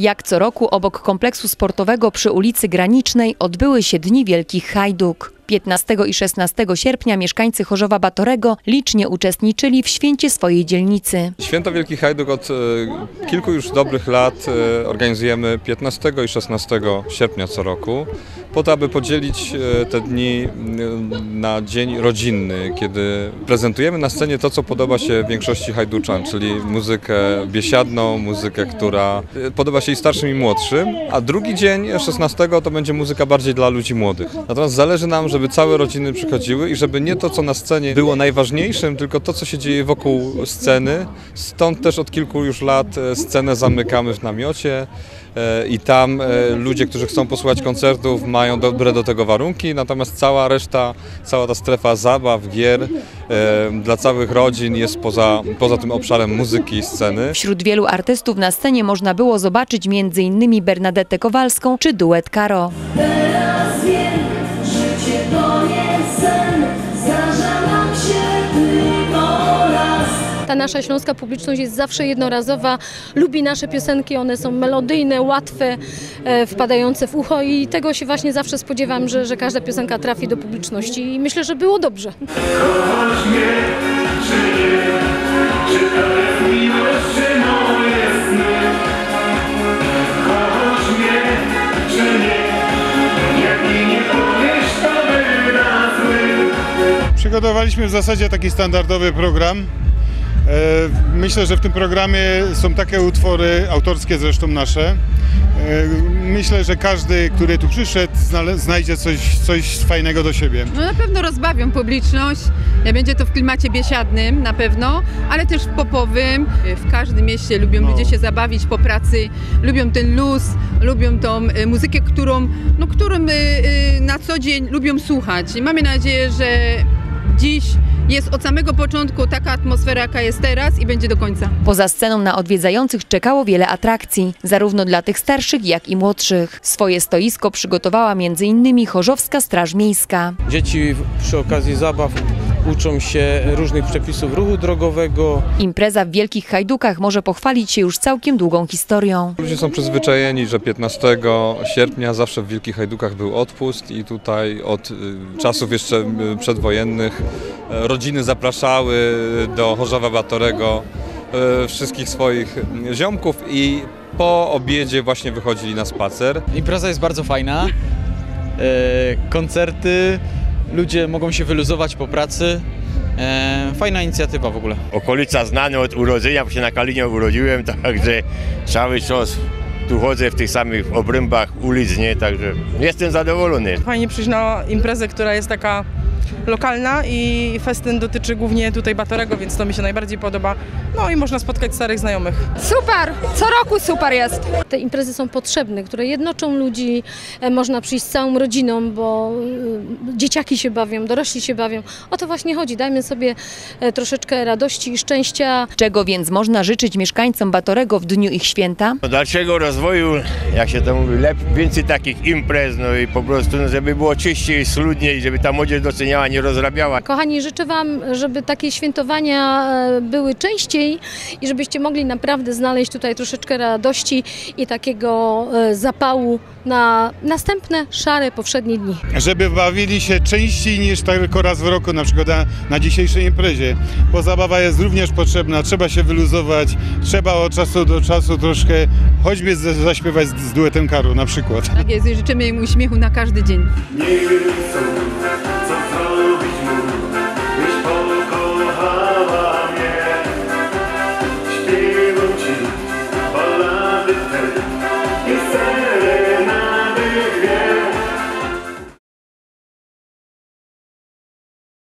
Jak co roku obok kompleksu sportowego przy ulicy Granicznej odbyły się Dni Wielkich Hajduk. 15 i 16 sierpnia mieszkańcy Chorzowa Batorego licznie uczestniczyli w święcie swojej dzielnicy. Święto Wielki Hajduk od e, kilku już dobrych lat e, organizujemy 15 i 16 sierpnia co roku, po to, aby podzielić e, te dni m, na dzień rodzinny, kiedy prezentujemy na scenie to, co podoba się większości hajduczan, czyli muzykę biesiadną, muzykę, która podoba się i starszym i młodszym, a drugi dzień 16 to będzie muzyka bardziej dla ludzi młodych. Natomiast zależy nam, żeby całe rodziny przychodziły i żeby nie to, co na scenie było najważniejszym, tylko to, co się dzieje wokół sceny. Stąd też od kilku już lat e, scenę zamykamy w namiocie e, i tam e, ludzie, którzy chcą posłuchać koncertów mają dobre do tego warunki, natomiast cała reszta, cała ta strefa zabaw, gier dla całych rodzin jest poza, poza tym obszarem muzyki i sceny. Wśród wielu artystów na scenie można było zobaczyć m.in. Bernadetę Kowalską czy duet Karo. Nasza śląska publiczność jest zawsze jednorazowa, lubi nasze piosenki, one są melodyjne, łatwe, e, wpadające w ucho i tego się właśnie zawsze spodziewam, że, że każda piosenka trafi do publiczności i myślę, że było dobrze. Mnie, czy nie? Czy to jest miłość, czy mnie, czy nie? Jak mi nie powiesz, to zły. Przygotowaliśmy w zasadzie taki standardowy program. E, Myślę, że w tym programie są takie utwory, autorskie zresztą nasze. E, Myślę, że każdy, który tu przyszedł, znajdzie coś, coś fajnego do siebie. No na pewno rozbawią publiczność. Będzie to w klimacie biesiadnym na pewno, ale też w popowym. W każdym mieście lubią No. ludzie się zabawić po pracy, lubią ten luz, lubią tą e, muzykę, którą, no, którą na co dzień lubią słuchać. I mamy nadzieję, że dziś jest od samego początku taka atmosfera, jaka jest teraz i będzie do końca. Poza sceną na odwiedzających czekało wiele atrakcji, zarówno dla tych starszych, jak i młodszych. Swoje stoisko przygotowała m.in. Chorzowska Straż Miejska. Dzieci przy okazji zabaw uczą się różnych przepisów ruchu drogowego. Impreza w Wielkich Hajdukach może pochwalić się już całkiem długą historią. Ludzie są przyzwyczajeni, że 15 sierpnia zawsze w Wielkich Hajdukach był odpust i tutaj od y, czasów jeszcze y, przedwojennych rodziny zapraszały do Chorzowa Batorego e, wszystkich swoich ziomków i po obiedzie właśnie wychodzili na spacer. Impreza jest bardzo fajna. E, koncerty, ludzie mogą się wyluzować po pracy. E, fajna inicjatywa w ogóle. okolica znana od urodzenia, bo się na Kalinie urodziłem, także cały czas tu chodzę w tych samych obrębach ulic, nie, także jestem zadowolony. Fajnie przyjść na imprezę, która jest taka lokalna i festyn dotyczy głównie tutaj Batorego, więc to mi się najbardziej podoba. No i można spotkać starych znajomych. Super! Co roku super jest! Te imprezy są potrzebne, które jednoczą ludzi. E, Można przyjść z całą rodziną, bo e, dzieciaki się bawią, dorośli się bawią. O to właśnie chodzi. Dajmy sobie e, troszeczkę radości i szczęścia. Czego więc można życzyć mieszkańcom Batorego w dniu ich święta? Do dalszego rozwoju, jak się to mówi, lep, więcej takich imprez, no i po prostu, no, żeby było czyściej, schludniej, żeby ta młodzież doceniała, nie rozrabiała. Kochani, życzę Wam, żeby takie świętowania e, były częściej i żebyście mogli naprawdę znaleźć tutaj troszeczkę radości i takiego e, zapału na następne szare, powszednie dni. Żeby bawili się częściej niż tylko raz w roku, na przykład na, na dzisiejszej imprezie, bo zabawa jest również potrzebna, trzeba się wyluzować, trzeba od czasu do czasu troszkę choćby z- zaśpiewać z, z duetem Karu na przykład. Tak jest i życzymy im uśmiechu na każdy dzień. Niech He said.